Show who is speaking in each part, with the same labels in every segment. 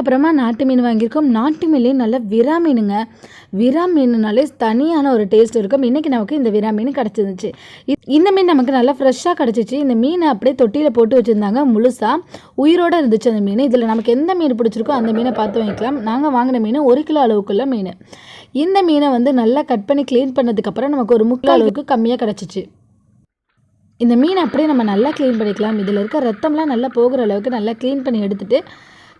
Speaker 1: அதுக்கப்புறமா நாட்டு மீன் வாங்கியிருக்கோம். நாட்டு மீன்லேயும் நல்ல விரா மீனுங்க. விரா மீனுனாலே தனியான ஒரு டேஸ்ட் இருக்கும். இன்றைக்கி நமக்கு இந்த விரா மீன் கிடச்சிருந்துச்சு. இந்த மீன் நமக்கு நல்லா ஃப்ரெஷ்ஷாக கிடச்சிச்சு. இந்த மீனை அப்படியே தொட்டியில் போட்டு வச்சுருந்தாங்க முழுசாக உயிரோடு இருந்துச்சு அந்த மீன். இதில் நமக்கு எந்த மீன் பிடிச்சிருக்கோ அந்த மீனை பார்த்து வாங்கிக்கலாம். நாங்கள் வாங்கின மீன் ஒரு கிலோ அளவுக்குள்ள மீன். இந்த மீனை வந்து நல்லா கட் பண்ணி க்ளீன் பண்ணதுக்கப்புறம் நமக்கு ஒரு முக்கால் அளவுக்கு கம்மியாக கிடச்சிச்சு. இந்த மீனை அப்படியே நம்ம நல்லா க்ளீன் பண்ணிக்கலாம். இதில் இருக்க ரத்தம்லாம் நல்லா போகிற அளவுக்கு நல்லா க்ளீன் பண்ணி எடுத்துகிட்டு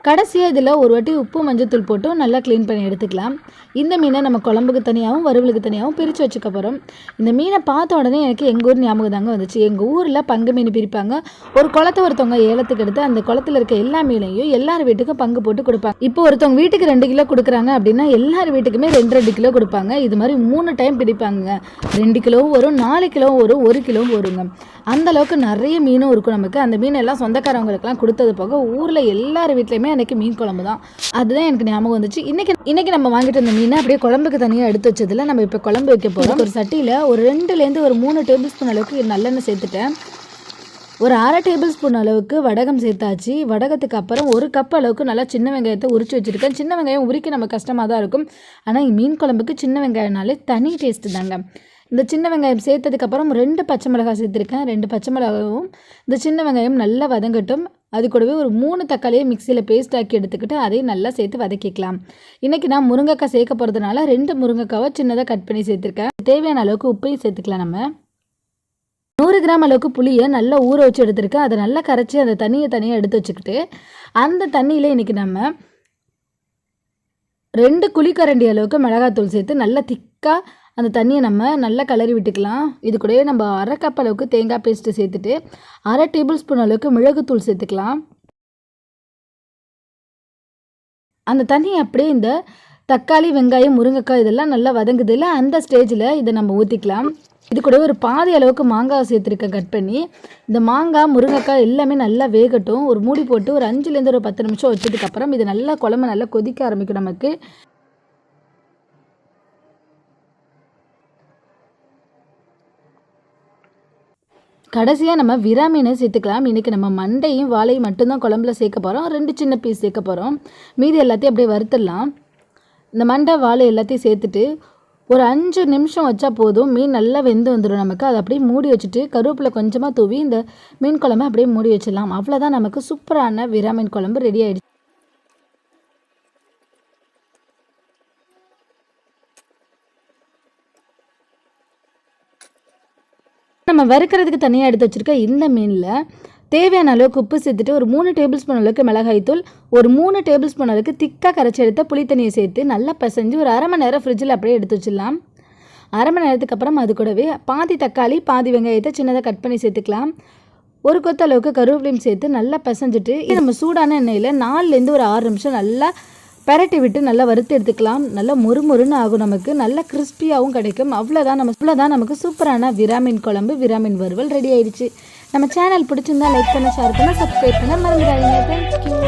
Speaker 1: கடைசியாக இதில் ஒரு வாட்டி உப்பு மஞ்சத்தூள் போட்டு நல்லா க்ளீன் பண்ணி எடுத்துக்கலாம். இந்த மீனை நம்ம குழம்புக்கு தனியாகவும் வறுவலுக்கு தனியாகவும் பிரித்து வச்சுக்க போகிறோம் இந்த மீனை பார்த்த உடனே எனக்கு எங்கள் ஊர் ஞாபகம் தாங்க வந்துச்சு. எங்கள் ஊரில் பங்கு மீன் பிரிப்பாங்க. ஒரு குளத்தை ஒருத்தவங்க ஏலத்துக்கு எடுத்து அந்த குளத்தில் இருக்க எல்லா மீனையும் எல்லார் வீட்டுக்கும் பங்கு போட்டு கொடுப்பாங்க. இப்போ ஒருத்தவங்க வீட்டுக்கு ரெண்டு கிலோ கொடுக்குறாங்க அப்படின்னா எல்லார் வீட்டுக்குமே ரெண்டு ரெண்டு கிலோ கொடுப்பாங்க. இது மாதிரி மூணு டைம் பிடிப்பாங்க. ரெண்டு கிலோவும் வரும் நாலு கிலோவும் வரும் ஒரு கிலோவும் வருங்க. அந்த அளவுக்கு நிறைய மீனும் இருக்கும் நமக்கு. அந்த மீன் எல்லாம் சொந்தக்காரவங்களுக்குலாம் கொடுத்தது போக ஊரில் எல்லார் வீட்லேயுமே அன்றைக்கி மீன் குழம்பு தான். அதுதான் எனக்கு ஞாபகம் வந்துச்சு. இன்றைக்கி இன்றைக்கி நம்ம வாங்கிட்டு வந்த மீனை அப்படியே குழம்புக்கு தனியாக எடுத்து வச்சதில் நம்ம இப்போ குழம்பு வைக்க போகிறோம் ஒரு சட்டியில் ஒரு ரெண்டுலேருந்து ஒரு மூணு டேபிள் ஸ்பூன் அளவுக்கு நல்லெண்ணெய் சேர்த்துட்டேன். ஒரு அரை டேபிள் ஸ்பூன் அளவுக்கு வடகம் சேர்த்தாச்சு. வடகத்துக்கு அப்புறம் ஒரு கப் அளவுக்கு நல்லா சின்ன வெங்காயத்தை உரிச்சு வச்சுருக்கேன். சின்ன வெங்காயம் உரிக்க நம்ம கஷ்டமாக தான் இருக்கும். ஆனால் மீன் குழம்புக்கு சின்ன வெங்காயம்னாலே தனி டேஸ்ட்டு தாங்க. இந்த சின்ன வெங்காயம் சேர்த்ததுக்கப்புறம் ரெண்டு பச்சை மிளகாய் சேர்த்துருக்கேன். ரெண்டு பச்சை மிளகாவும் இந்த சின்ன வெங்காயம் நல்லா வதங்கட்டும். அது கூடவே ஒரு மூணு தக்காளியை மிக்சியில் பேஸ்ட் ஆக்கி எடுத்துக்கிட்டு அதையும் நல்லா சேர்த்து வதக்கிக்கலாம். இன்றைக்கி நான் முருங்கைக்காய் சேர்க்க போகிறதுனால ரெண்டு முருங்கைக்காவை சின்னதாக கட் பண்ணி சேர்த்துருக்கேன். தேவையான அளவுக்கு உப்பையும் சேர்த்துக்கலாம் நம்ம. நூறு கிராம் அளவுக்கு புளியை நல்லா ஊற வச்சு எடுத்துருக்கேன். அதை நல்லா கரைச்சி அந்த தண்ணியை தனியாக எடுத்து வச்சுக்கிட்டு அந்த தண்ணியில் இன்றைக்கி நம்ம ரெண்டு குழிக்கரண்டி அளவுக்கு மிளகாத்தூள் சேர்த்து நல்லா திக்காக அந்த தண்ணியை நம்ம நல்லா கலரி விட்டுக்கலாம். இது கூடவே நம்ம அரை கப் அளவுக்கு தேங்காய் பேஸ்ட்டு சேர்த்துட்டு அரை டேபிள் ஸ்பூன் அளவுக்கு மிளகுத்தூள் சேர்த்துக்கலாம். அந்த தண்ணி அப்படியே இந்த தக்காளி வெங்காயம் முருங்கைக்காய் இதெல்லாம் நல்லா வதங்குது இல்லை அந்த ஸ்டேஜில் இதை நம்ம ஊற்றிக்கலாம் இது கூட ஒரு பாதி அளவுக்கு மாங்காய் சேர்த்துருக்கேன் கட் பண்ணி. இந்த மாங்காய் முருங்கைக்காய் எல்லாமே நல்லா வேகட்டும். ஒரு மூடி போட்டு ஒரு அஞ்சுலேருந்து ஒரு பத்து நிமிஷம் வச்சதுக்கப்புறம் இது நல்லா குழம்பு நல்லா கொதிக்க ஆரம்பிக்கும் நமக்கு. கடைசியாக நம்ம விராமீனை சேர்த்துக்கலாம். இன்றைக்கி நம்ம மண்டையும் வாழையும் மட்டும்தான் குழம்புல சேர்க்க போகிறோம் ரெண்டு சின்ன பீஸ் சேர்க்க போகிறோம் மீதி எல்லாத்தையும் அப்படியே வறுத்துடலாம். இந்த மண்டை வாழை எல்லாத்தையும் சேர்த்துட்டு ஒரு அஞ்சு நிமிஷம் வச்சா போதும். மீன் நல்லா வெந்து வந்துடும் நமக்கு. அதை அப்படியே மூடி வச்சுட்டு கருவேப்பிலை கொஞ்சமாக தூவி இந்த மீன் குழம்பு அப்படியே மூடி வச்சிடலாம். அவ்வளோதான் நமக்கு சூப்பரான விரா மீன் குழம்பு ரெடி ஆகிடுச்சு நம்ம வறுக்கிறதுக்கு தனியாக எடுத்து வச்சுருக்க இந்த மீனில் தேவையான அளவுக்கு உப்பு சேர்த்துட்டு ஒரு மூணு டேபிள் ஸ்பூன் அளவுக்கு மிளகாய்த்தூள் ஒரு மூணு டேபிள் ஸ்பூன் அளவுக்கு திக்காக கரைச்சி எடுத்த புளித்தண்ணியை சேர்த்து நல்லா பிசைஞ்சு ஒரு அரை மணி நேரம் ஃப்ரிட்ஜில் அப்படியே எடுத்து வச்சிடலாம். அரை மணி நேரத்துக்கு அப்புறம் அது கூடவே பாதி தக்காளி பாதி வெங்காயத்தை சின்னதாக கட் பண்ணி சேர்த்துக்கலாம். ஒரு கொத்த அளவுக்கு கருவேப்பிலையும் சேர்த்து நல்லா பிசைஞ்சிட்டு இது நம்ம சூடான எண்ணெயில் நாலுலேருந்து ஒரு ஆறு நிமிஷம் நல்லா பரட்டி விட்டு நல்லா வறுத்து எடுத்துக்கலாம். நல்லா முறுமுறுன்னு ஆகும் நமக்கு. நல்லா கிறிஸ்பியாகவும் கிடைக்கும். அவ்வளோதான் நம்ம அவ்வளோதான் நமக்கு சூப்பரான விராமின் குழம்பு விராமின் வறுவல் ரெடி ஆயிடுச்சு. நம்ம சேனல் பிடிச்சிருந்தா லைக் பண்ண ஷேர் பண்ண சப்ஸ்கிரைப் பண்ண மறந்துடாதீங்க. தேங்க்யூ